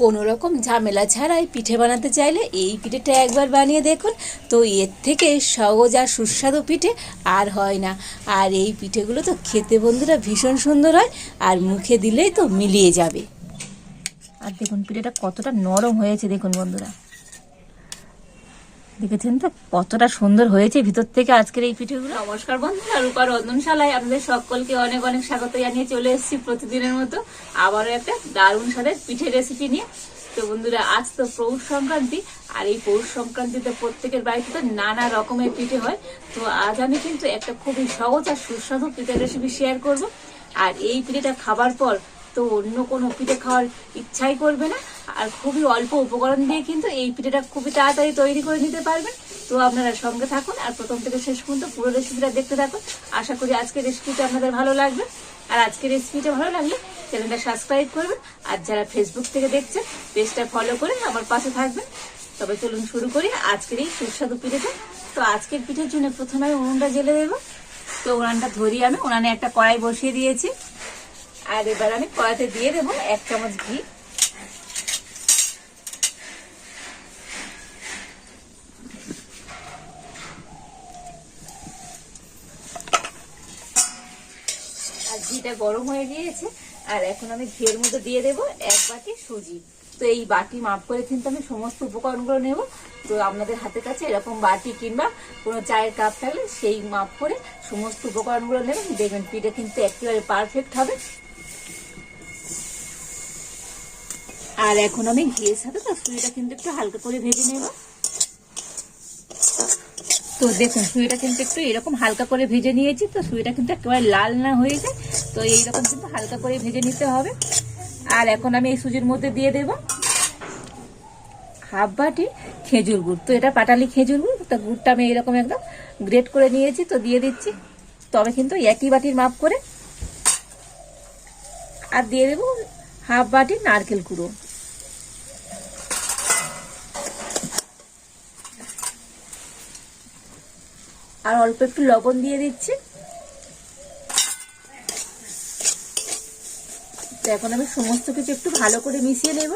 কোনো রকম ঝামেলা ছাড়াই পিঠে বানাতে চাইলে এই পিঠেটা একবার বানিয়ে দেখুন। তো এর থেকে সহজ আর সুস্বাদু পিঠে আর হয় না। আর এই পিঠেগুলো তো খেতে বন্ধুরা ভীষণ সুন্দর হয় আর মুখে দিলেই তো মিলিয়ে যাবে। আর দেখুন, পিঠেটা কতটা নরম হয়েছে দেখুন বন্ধুরা। দেখেছেন তো? কতটা সুন্দর হয়েছে ভিতর থেকে আজকের এই পিঠেগুলো। নমস্কার বন্ধুরা, রূপা রন্ধনশালায় আপনাদের সকলকে অনেক অনেক স্বাগত জানিয়ে চলে এসেছি প্রতিদিনের মতো আবারও একটা দারুণ স্বাদের পিঠে রেসিপি নিয়ে। তো বন্ধুরা, আজ তো পৌষ সংক্রান্তি, আর এই পৌষ সংক্রান্তিতে প্রত্যেকের বাড়িতে তো নানা রকমের পিঠে হয়। তো আজ আমি কিন্তু একটা খুবই সহজ আর সুস্বাদু পিঠের রেসিপি শেয়ার করব। আর এই পিঠেটা খাবার পর তো অন্য কোনো পিঠে খাওয়ার ইচ্ছাই করবে না। আর খুবই অল্প উপকরণ দিয়ে কিন্তু এই পিঠেটা খুবই তাড়াতাড়ি তৈরি করে নিতে পারবেন। তো আপনারা সঙ্গে থাকুন আর প্রথম থেকে শেষ পর্যন্ত পুরো রেসিপিটা দেখতে থাকুন। আশা করি আজকের রেসিপিটা আপনাদের ভালো লাগবে। আর আজকের রেসিপিটা ভালো লাগলে চ্যানেলটা সাবস্ক্রাইব করবেন। আর যারা ফেসবুক থেকে দেখছেন, পেজটা ফলো করে আমার পাশে থাকবেন। তবে চলুন শুরু করি আজকের এই সুস্বাদু পিঠেটা। তো আজকের পিঠের জন্য প্রথমে উনুনটা জেলে দেবো। তো উনানটা ধরিয়ে আমি উনানে একটা কড়াই বসিয়ে দিয়েছি। আর এবার আমি কড়াইতে দিয়ে দেবো এক চামচ ঘি। ঘিটা গরম হয়ে গিয়েছে, আর এখন আমি ঘিয়ের মধ্যে দিয়ে দেবো এক বাটি সুজি। তো এই বাটি মাপ করে কিন্তু আমি সমস্ত উপকরণগুলো নেব। তো আপনাদের হাতের কাছে এরকম বাটি কিংবা কোনো চায়ের কাপ থাকলে সেই মাপ করে সমস্ত উপকরণগুলো নেবেন। দেখবেন পিঠে কিন্তু একেবারে পারফেক্ট হবে। আর এখন আমি ঘিয়ের সাথে তার সুজিটা কিন্তু একটু হালকা করে ভেজে নেব। তো দেখুন, সুইটা কিন্তু একটু এরকম হালকা করে ভেজে নিয়েছি, তো সুইটা কিন্তু একেবারে লাল না হয়ে যায়, তো এইরকম কিন্তু হালকা করে ভেজে নিতে হবে। আর এখন আমি এই সুজির মধ্যে দিয়ে দেব হাফ বাটি খেজুর গুড়। তো এটা পাটালি খেজুর গুড়, তো গুড়টা আমি এরকম একদম গ্রেট করে নিয়েছি, তো দিয়ে দিচ্ছি। তবে কিন্তু একই বাটির মাপ করে। আর দিয়ে দেবো হাফ বাটি নারকেল কুড়ো। আর অল্প একটু লবণ দিয়ে দিচ্ছি। তো এখন আমি সমস্ত কিছু একটু ভালো করে মিশিয়ে নেব।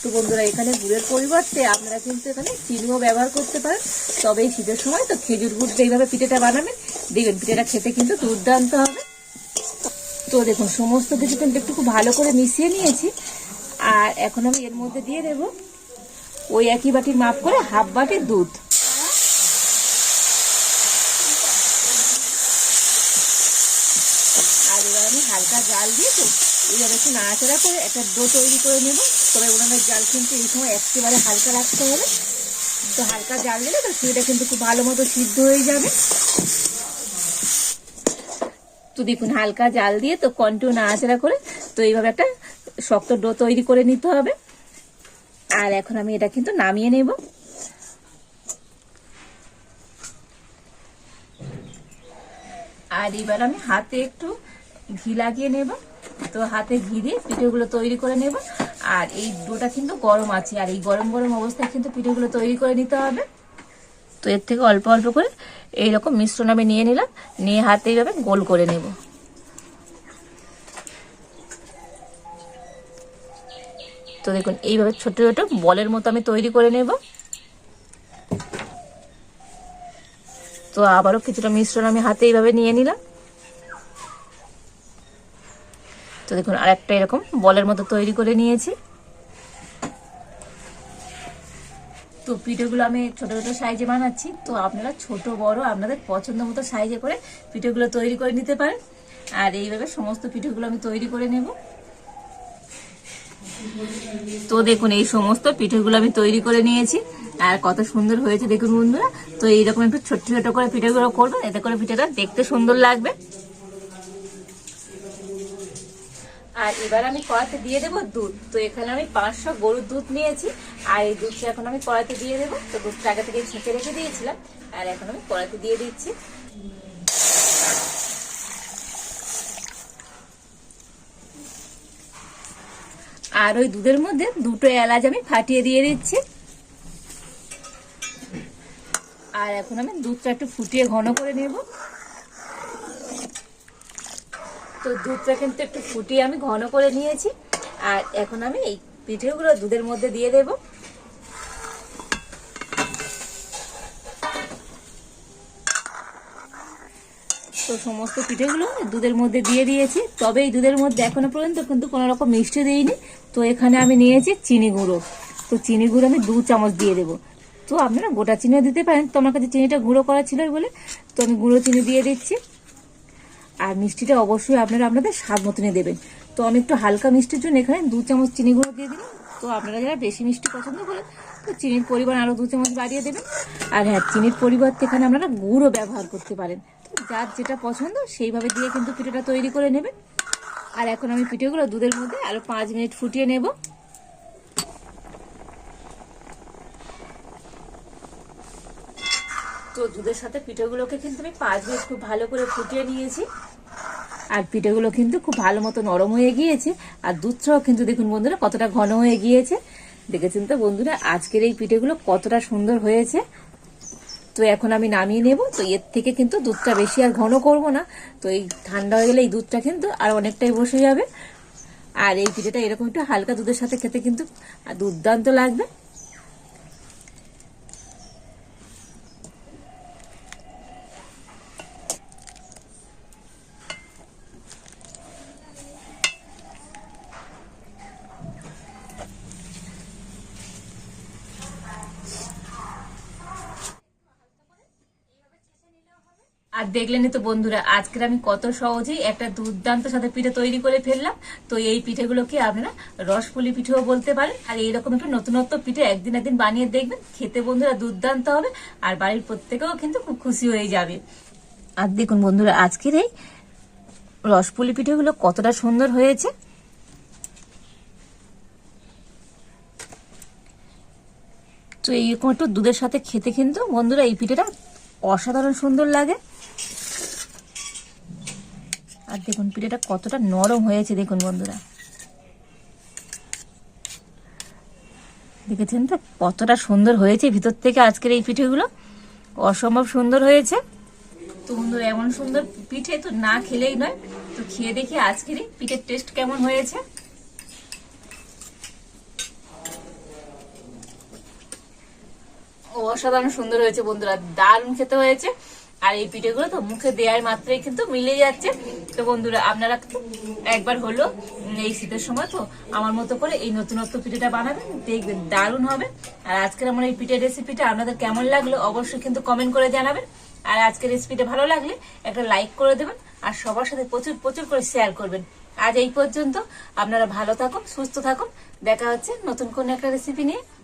তো বন্ধুরা, এখানে গুড়ের পরিবর্তে আপনারা কিন্তু এখানে চিনিও ব্যবহার করতে পারেন। তবে এই শীতের সময় তো খেজুর গুড় দিয়ে এইভাবে পিঠেটা বানাবেন, দেখবেন পিঠেটা খেতে কিন্তু দুর্দান্ত হবে। তো দেখুন, সমস্ত কিছু কিন্তু একটু খুব ভালো করে মিশিয়ে নিয়েছি। আর এখন আমি এর মধ্যে দিয়ে দেবো ওই একই বাটির মাপ করে হাফ বাটি দুধ। আর এবার আমি হালকা জাল দিয়ে তো এইভাবে একটু নাড়াচাড়া করে একটা ডো তৈরি করে নেব। তবে উনানের জাল কিন্তু এই সময় একেবারে হালকা রাখতে হবে। তো হালকা জাল দিলে তো সেটা কিন্তু খুব ভালো মতো সিদ্ধ হয়ে যাবে। তো দেখুন, হালকা জাল দিয়ে তো কন্টিনিউ নাড়াচাড়া করে তো এইভাবে একটা শক্ত ডো তৈরি করে নিতে হবে। আর এখন আমি এটা কিন্তু নামিয়ে নেব। আর এবার আমি হাতে একটু ঘি লাগিয়ে নেব। তো হাতে ঘি দিয়ে পিঠেগুলো তৈরি করে নেব। আর এই ডোটা কিন্তু গরম আছে, আর এই গরম গরম অবস্থায় কিন্তু পিঠেগুলো তৈরি করে নিতে হবে। তো এর থেকে অল্প অল্প করে এইরকম মিশ্রণ আমি নিয়ে নিলাম। নিয়ে হাতে এইভাবে গোল করে নেব। তো দেখুন, এইভাবে ছোট ছোট বলের মতো আমি তৈরি করে নেব। তো আবারও কিছুটা মিশ্রণ আমি হাতে এইভাবে নিয়ে নিলাম। তো দেখুন আর একটা এরকম বলের মতো তৈরি করে নিয়েছি। তো পিঠেগুলো আমি ছোট ছোট সাইজে বানাচ্ছি। তো আপনারা ছোট, বড়, আপনাদের পছন্দ মতো সাইজে করে পিঠেগুলো তৈরি করে নিতে পারেন। আর এইভাবে সমস্ত পিঠেগুলো আমি তৈরি করে নেব। তো দেখুন, এই সমস্ত পিঠেগুলো আমি তৈরি করে নিয়েছি। আর কত সুন্দর হয়েছে দেখুন বন্ধুরা। তো এইরকম একটু ছোট্ট ছোট করে পিঠেগুলো করবেন এতে করে পিঠেটা দেখতে সুন্দর লাগবে। আর এবার আমি কড়াতে দিয়ে দেবো দুধ। তো এখানে আমি পাঁচশো গরুর দুধ নিয়েছি। আর এই দুধটা এখন আমি কড়াতে দিয়ে দেবো। তো দুধটা আগে থেকে ছেঁকে রেখে দিয়েছিলাম। আর এখন আমি কড়াতে দিয়ে দিচ্ছি। আর ওই দুধের মধ্যে দুটো এলাচ আমি ফাটিয়ে দিয়ে দিচ্ছি। আর এখন আমি দুধটা একটু ফুটিয়ে ঘন করে নেব। তো দুধটা কিন্তু একটু ফুটিয়ে আমি ঘন করে নিয়েছি। আর এখন আমি এই পিঠেগুলো দুধের মধ্যে দিয়ে দেব। তো সমস্ত পিঠেগুলো দুধের মধ্যে দিয়ে দিয়েছি। তবে এই দুধের মধ্যে এখনও পর্যন্ত কিন্তু কোনো রকম মিষ্টি দিইনি। তো এখানে আমি নিয়েছি চিনি গুঁড়ো। তো চিনি গুঁড়ো আমি দু চামচ দিয়ে দেবো। তো আপনারা গোটা চিনিও দিতে পারেন। তো আমার কাছে চিনিটা গুঁড়ো করা ছিল বলে তো আমি গুঁড়ো চিনি দিয়ে দিচ্ছি। আর মিষ্টিটা অবশ্যই আপনারা আপনাদের স্বাদ মতনই দেবেন। তো আমি একটু হালকা মিষ্টির জন্য এখানে দু চামচ চিনি গুঁড়ো দিয়ে দিলাম। তো আপনারা যারা বেশি মিষ্টি পছন্দ করেন, তো চিনির পরিমাণ আরও দু চামচ বাড়িয়ে দেবেন। আর হ্যাঁ চিনির পরিবর্তে এখানে আপনারা গুঁড়ো ব্যবহার করতে পারেন। যার যেটা পছন্দ, সেইভাবে দিয়ে কিন্তু পিঠেটা তৈরি করে নেবেন আর এখন আমি পিঠেগুলো দুধের মধ্যে আরও পাঁচ মিনিট ফুটিয়ে নেব। তো দুধের সাথে পিঠেগুলোকে কিন্তু আমি পাঁচ মিনিট খুব ভালো করে ফুটিয়ে নিয়েছি। আর পিঠেগুলো কিন্তু খুব ভালো মতো নরম হয়ে গিয়েছে। আর দুধটাও কিন্তু দেখুন বন্ধুরা, কতটা ঘন হয়ে গিয়েছে। দেখেছেন তো বন্ধুরা, আজকের এই পিঠেগুলো কতটা সুন্দর হয়েছে। তো এখন আমি নামিয়ে নেব, তো এর থেকে কিন্তু দুধটা বেশি আর ঘন করব না। তো এই ঠান্ডা হয়ে গেলে এই দুধটা কিন্তু আর অনেকটাই বসে যাবে। আর এই পিঠেটা এরকম একটু হালকা দুধের সাথে খেতে কিন্তু দুর্দান্ত লাগবে। আর দেখলেনই তো বন্ধুরা, আজকের আমি কত সহজেই একটা দুর্দান্ত সাথে পিঠে তৈরি করে ফেললাম। তো এই পিঠেগুলোকে আপনারা রসপুলি পিঠেও বলতে পারেন। আর এইরকম একটু নতুনত্ব পিঠে একদিন একদিন বানিয়ে দেখবেন, খেতে বন্ধুরা দুর্দান্ত হবে আর বাড়ির প্রত্যেকেও কিন্তু খুব খুশি হয়ে যাবে। আর দেখুন বন্ধুরা, আজকের এই রসপুলি পিঠেগুলো কতটা সুন্দর হয়েছে। তো এইরকম একটু দুধের সাথে খেতে কিন্তু বন্ধুরা এই পিঠেটা অসাধারণ সুন্দর লাগে আর দেখুন, পিঠেটা কতটা নরম হয়েছে, দেখুন বন্ধুরা। দেখেছেন তো? কতটা সুন্দর হয়েছে ভিতর থেকে আজকের এই পিঠেগুলো? অসম্ভব সুন্দর হয়েছে। তো বন্ধুরা, এমন সুন্দর পিঠে তো না খেলেই নয়। তো খেয়ে দেখি আজকের এই পিঠের টেস্ট কেমন হয়েছে। অসাধারণ সুন্দর হয়েছে বন্ধুরা, দারুণ খেতে হয়েছে। আর এই পিঠেগুলো তো মুখে দেওয়ার মাত্রাই কিন্তু মিলে যাচ্ছে। তো বন্ধুরা, আপনারা একবার হলো এই শীতের সময় তো আমার মতো করে এই নতুনত্ব পিঠেটা বানাবেন, দেখবেন দারুণ হবে। আর আজকের আমার এই পিঠের রেসিপিটা আপনাদের কেমন লাগল অবশ্যই কিন্তু কমেন্ট করে জানাবেন। আর আজকের রেসিপিটা ভালো লাগলে একটা লাইক করে দেবেন, আর সবার সাথে প্রচুর প্রচুর করে শেয়ার করবেন। আজ এই পর্যন্ত আপনারা ভালো থাকুন, সুস্থ থাকুন। দেখা হচ্ছে নতুন কোন একটা রেসিপি নিয়ে।